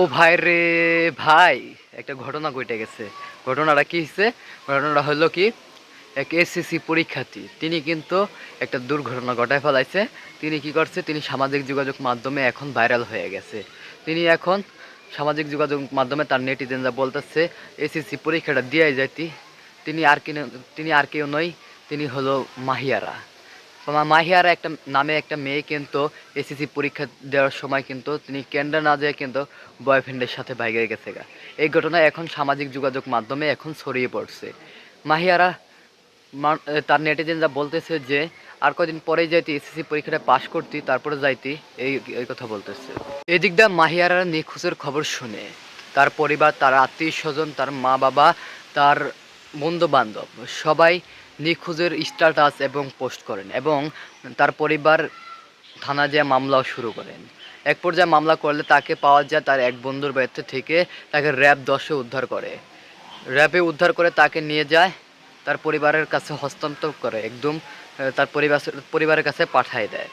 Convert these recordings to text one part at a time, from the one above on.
ও ভাই রে ভাই, একটা ঘটনা ঘটে গেছে। ঘটনাটা কি হচ্ছে ঘটনাটা হলো কি, এক এসএসসি পরীক্ষার্থী, তিনি কিন্তু একটা দুর্ঘটনা ঘটায় ফেলাইছে। তিনি কি করছে, তিনি সামাজিক যোগাযোগ মাধ্যমে এখন ভাইরাল হয়ে গেছে। তিনি এখন সামাজিক যোগাযোগ মাধ্যমে তার নেটিজেনরা বলতেছে, এসএসসি পরীক্ষাটা দিয়ে যাইতি। তিনি আর কি তিনি আর কেউ নয় তিনি হলো মাহিয়ারা। মাহিয়ারা একটা নামে একটা মেয়ে কিন্তু এসএসসি পরীক্ষা দেওয়ার সময় কিন্তু তিনি কেন্দ্রে না যেয়ে কিন্তু বয়ফ্রেন্ডের সাথে বাইরে গেছে গা। এই ঘটনা এখন সামাজিক যোগাযোগ মাধ্যমে এখন ছড়িয়ে পড়ছে। মাহিয়ারা তার নেটিজেনরা বলতেছে যে, আর কদিন পরেই যাইতি এসএসসি পরীক্ষাটা পাশ করতি, তারপরে যাইতি, এই এই কথা বলতেছে। এদিক দিয়ে মাহিয়ারা নিখোঁজের খবর শুনে, তার পরিবার, তার আত্মীয় স্বজন, তার মা বাবা তার বন্ধু বান্ধব সবাই নিখোঁজের স্ট্যাটাস এবং পোস্ট করেন এবং তার পরিবার থানা যেয়ে মামলাও শুরু করেন। এক পর্যায়ে মামলা করলে তাকে পাওয়া যায় তার এক বন্ধুর বাড়িতে থেকে তাকে র্যাব দশে উদ্ধার করে। র্যাবে উদ্ধার করে তাকে নিয়ে যায়, তার পরিবারের কাছে হস্তান্তর করে, একদম তার পরিবার, পরিবারের কাছে পাঠায় দেয়।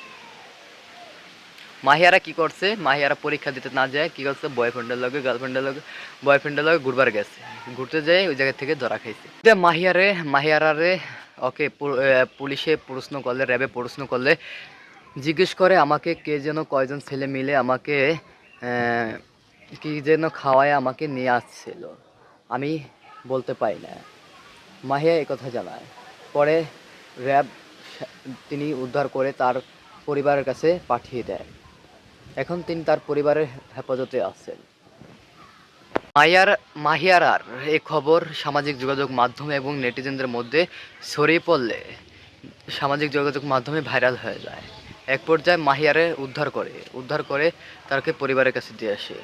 মাহিয়ারা কি করছে? মাহিয়ারা পরীক্ষা দিতে না যায়, কি করছে? বয়ফ্রেন্ডের লগে গার্লফ্রেন্ডের লগে বয়ফ্রেন্ডের লগে ঘুরবার গেছে। ঘুরতে যেয়ে ওই জায়গা থেকে ধরা খাইছে। মাহিয়ারে, মাহিয়ারারে, ওকে পুলিশে প্রশ্ন করলে, র্যাবে প্রশ্ন করলে, জিজ্ঞেস করে আমাকে কে যেন কয়জন ছেলে মিলে আমাকে কি যেন খাওয়ায় আমাকে নিয়ে আসছিল। আমি বলতে পারি না। মাহিয়া কথা জানায়। পরে র্যাব তিনি উদ্ধার করে তার পরিবারের কাছে পাঠিয়ে দেয়। এখন তিনি তার পরিবারের হেফাজতে আছেন। মায়ার মাহিয়ারার এই খবর সামাজিক যোগাযোগ মাধ্যমে এবং নেটিজেনদের মধ্যে ছড়িয়ে পড়লে সামাজিক যোগাযোগ মাধ্যমে ভাইরাল হয়ে যায়। এক পর্যায়ে মাহিয়ারে উদ্ধার করে উদ্ধার করে তাকে পরিবারের কাছে দিয়ে আসে।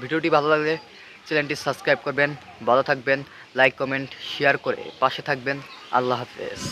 ভিডিওটি ভালো লাগলে চ্যানেলটি সাবস্ক্রাইব করবেন, ভালো থাকবেন, লাইক, কমেন্ট, শেয়ার করে পাশে থাকবেন। আল্লাহ হাফেজ।